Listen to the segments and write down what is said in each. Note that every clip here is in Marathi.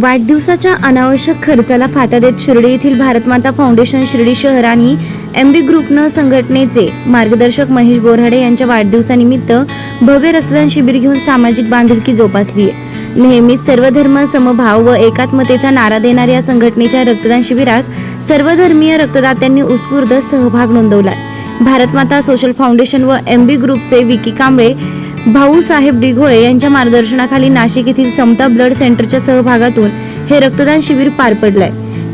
वाढदिवसाच्या अनावश्यक खर्चाला फाटा देत शिर्डी येथील भारतमाता फाउंडेशन शिर्डी शहर आणि एम बी ग्रुपनं संघटनेचे मार्गदर्शक महेश बोराडे यांच्या वाढदिवसानिमित्त भव्य रक्तदान शिबिर घेऊन सामाजिक बांधिलकी जोपासली आहे. नेहमीच सर्वधर्म समभाव व एकात्मतेचा नारा देणाऱ्या या संघटनेच्या रक्तदान शिबिरास सर्वधर्मीय रक्तदात्यांनी उत्स्फूर्त सहभाग नोंदवला भारतमाता सोशल फाउंडेशन व एम बी ग्रुपचे विकी कांबळे भाऊसाहेब डिघोळे यांच्या मार्गदर्शनाखाली नाशिक येथील समता ब्लड सेंटरच्या सहभागातून हे रक्तदान शिबिर पार पडलंय.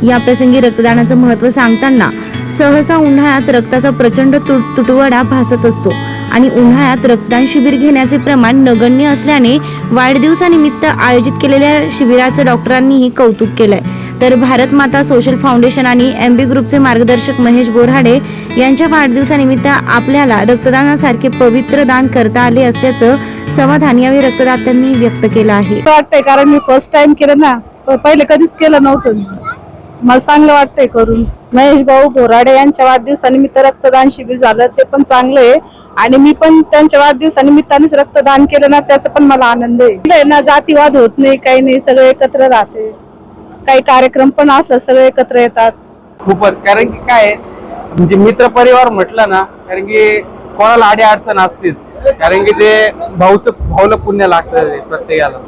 या प्रसंगी रक्तदानाचं महत्त्व सांगताना सहसा उन्हाळ्यात रक्ताचा प्रचंड तुटवडा भासत असतो आणि उन्हाळ्यात रक्तदान शिबिर घेण्याचे प्रमाण नगण्य असल्याने वाढदिवसानिमित्त आयोजित केलेल्या शिबिराचं डॉक्टरांनीही कौतुक केलंय. तर भारत माता सोशल फाउंडेशन आणि एम बी ग्रुपचे मार्गदर्शक महेश बोराडे यांच्या वाढदिवसानिमित्त आपल्याला रक्तदानासारखे पवित्र दान करता आले असल्याचं समाधान यावेळी रक्तदात्यांनी व्यक्त केलं आहे. वाटतंय कारण मी फर्स्ट टाइम केलं ना पहिले कधीच केलं नव्हतं. मला चांगलं वाटतंय करून. महेश भाऊ बोराडे यांच्या वाढदिवसानिमित्त रक्तदान शिबिर झालं ते पण चांगलं आहे. आणि मी पण त्यांच्या वाढदिवसानिमित्तानेच रक्तदान केलं ना त्याचा पण मला आनंद आहे ना जातीवाद होत नाही काही नाही सगळे एकत्र राहते. काही कार्यक्रम पण असला सगळे एकत्र येतात. खूपच. कारण की काय म्हणजे मित्र परिवार म्हटलं ना कारण की कोणाला आडी अडचण असतेच. कारण की ते भाऊचं भाऊला पुण्य लागतं ते प्रत्येकाला.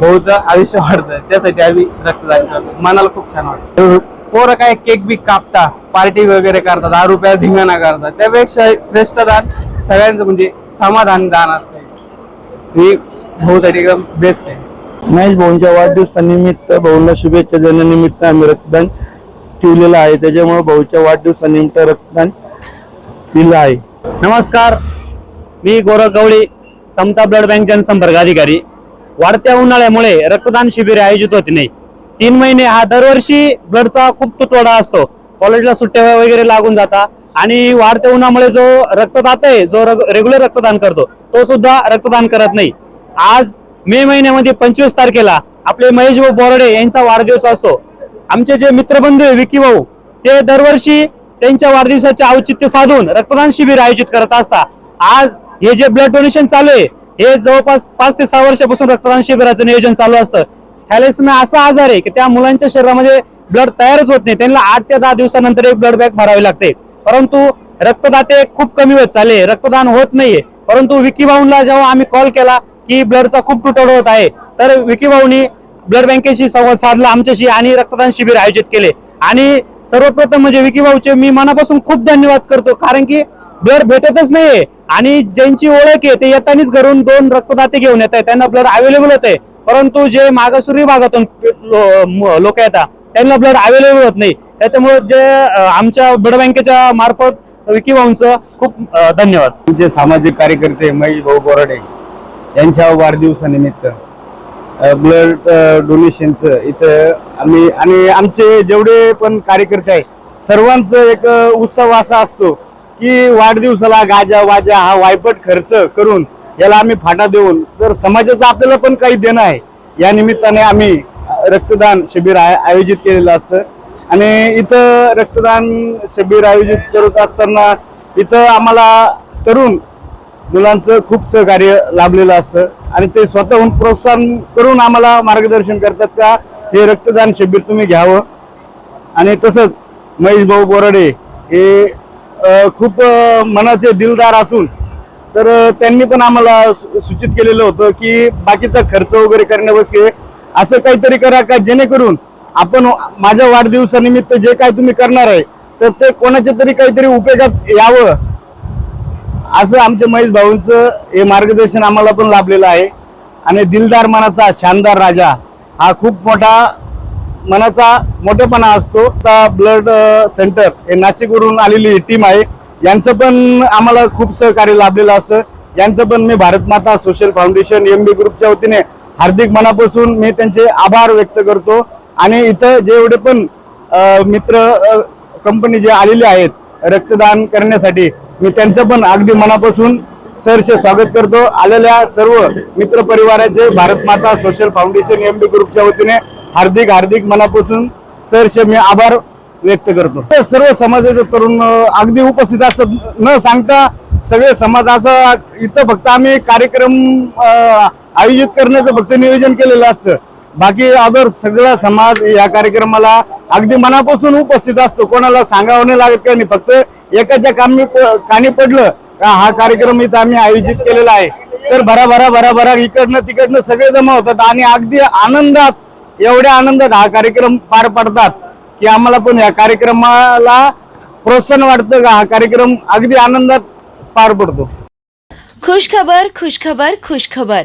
भाऊचं आयुष्य वाढतं त्यासाठी आम्ही रक्तदान करतो. मनाला खूप छान वाटतं. पोरं काय केक बी कापता पार्टी वगैरे करतात दहा रुपया धिंगाणा करतात. त्यापेक्षा श्रेष्ठ दान सगळ्यांचं म्हणजे समाधान दान असतं. ही भाऊसाठी एकदम बेस्ट आहे. महेश भाऊंच्या वाढदिवसानिमित्त भाऊंना शुभेच्छा देण्यानिमित्त आम्ही रक्तदान ठेवलेलं आहे. त्याच्यामुळे भाऊच्या वाढदिवसानिमित्त रक्तदान दिलं आहे. नमस्कार. मी गोरख गवळी समता ब्लड बँक जनसंपर्क अधिकारी. वाढत्या उन्हाळ्यामुळे रक्तदान शिबिर आयोजित होते नाही. तीन महिने हा दरवर्षी ब्लडचा खूप तुटवडा असतो. कॉलेजला सुट्ट्या वगैरे लागून जाता आणि वाढत्या उन्हामुळे जो रक्तदाता आहे जो रेग्युलर रक्तदान करतो तो सुद्धा रक्तदान करत नाही. आज मे महिन्यामध्ये पंचवीस तारखेला आपले महेश भाऊ बोराडे यांचा वाढदिवस असतो. आमचे जे मित्रबंधू आहे विकी भाऊ ते दरवर्षी त्यांच्या वाढदिवसाचे औचित्य साधून रक्तदान शिबिर आयोजित करत असता आज हे जे ब्लड डोनेशन चालू आहे हे जवळपास पाच ते सहा वर्षापासून रक्तदान शिबिराचं नियोजन चालू असतं. थॅलेसमिया असा आजार आहे की त्या मुलांच्या शरीरामध्ये ब्लड तयारच होत नाही. त्यांना आठ ते दहा दिवसानंतर एक ब्लड बॅग भरावी लागते. परंतु रक्तदाते खूप कमी होत चालले रक्तदान होत नाहीये. परंतु विकी भाऊनला जेव्हा आम्ही कॉल केला की ब्लडचा खूप तुटवडा होत आहे. तर विकी भाऊनी ब्लड बँकेशी संवाद साधला आमच्याशी आणि रक्तदान शिबिर आयोजित केले. आणि सर्वप्रथम म्हणजे विकी भाऊचे मी मनापासून खूप धन्यवाद करतो कारण की ब्लड भेटतच नाहीये. आणि ज्यांची ओळख आहे ते येतानीच घरून दोन रक्तदाते घेऊन येत आहे त्यांना ब्लड अवेलेबल होते परंतु जे मागासुरी भागातून लोक येतात त्यांना ब्लड अवेलेबल होत नाही. त्याच्यामुळे जे आमच्या ब्लड बँकेच्या मार्फत विकी भाऊंचं खूप धन्यवाद. जे सामाजिक कार्यकर्ते महेश भाऊ बोराडे यांच्या वाढदिवसानिमित्त ब्लड डोनेशनचं इथं आम्ही आणि आमचे जेवढे पण कार्यकर्ते आहे सर्वांचं एक उत्सव असा असतो की वाढदिवसाला गाजा वाजा हा वायपट खर्च करून याला आम्ही फाटा देऊन तर समाजाचं आपल्याला पण काही देणं आहे. या निमित्ताने आम्ही रक्तदान शिबिर आय- आयोजित केलेलं असतं. आणि इथं रक्तदान शिबिर आयोजित करत असताना इथं आम्हाला तरुण मुलांचं खूप सहकार्य लाभलेलं असतं. आणि ते स्वतःहून प्रोत्साहन करून आम्हाला मार्गदर्शन करतात का हे रक्तदान शिबिर तुम्ही घ्यावं. आणि तसंच महेश भाऊ बोराडे हे खूप मनाचे दिलदार असून तर त्यांनी पण आम्हाला सूचित केलेलं होतं की बाकीचा खर्च वगैरे करण्यापेक्षा असं काहीतरी करा का जेणेकरून आपण माझ्या वाढदिवसानिमित्त जे काय तुम्ही करणार आहे तर ते कोणाच्या तरी काहीतरी उपयोगात यावं. असं आमच्या महेश भाऊंचं हे मार्गदर्शन आम्हाला पण लाभलेलं आहे. आणि दिलदार मनाचा शानदार राजा हा खूप मोठा मनाचा मोठेपणा असतो. ब्लड सेंटर हे नाशिकवरून आलेली टीम आहे. यांचं पण आम्हाला खूप सहकार्य लाभलेलं असतं. यांचं पण मी Bharat Mata social foundation M बी ग्रुपच्या वतीने हार्दिक मनापासून मी त्यांचे आभार व्यक्त करतो. आणि इथं जेवढे पण मित्र कंपनी जे आलेले आहेत रक्तदान करण्यासाठी मी त्यांचं पण अगदी मनापासून सहर्ष स्वागत करतो. आलेल्या सर्व मित्र परिवाराचे Bharat Mata social foundation M बी ग्रुपच्या वतीने हार्दिक हार्दिक मनापासून सहर्ष मी आभार व्यक्त करतो. सर्व समाजाचे तरुण अगदी उपस्थित असतात. न सांगता सगळे समाज असं इथं फक्त आम्ही कार्यक्रम आयोजित करण्याचं फक्त नियोजन केलेलं असतं. बाकी अदर सगळा समाज या कार्यक्रमाला अगदी मनापासून उपस्थित असतो कोणाला सांगावं नाही लागत काही नाही. फक्त एकाच्या कामी कानी पडलं का हा कार्यक्रम इथं आम्ही आयोजित केलेला आहे. तर भरा भरा भरा भरा इकडनं तिकडनं सगळे जमा होतात आणि अगदी आनंदात एवढ्या आनंदात हा कार्यक्रम पार पडतात की आम्हाला पण या कार्यक्रमाला प्रोत्साहन वाटतं का हा कार्यक्रम अगदी आनंदात पार पडतो. खुशखबर खुश खबर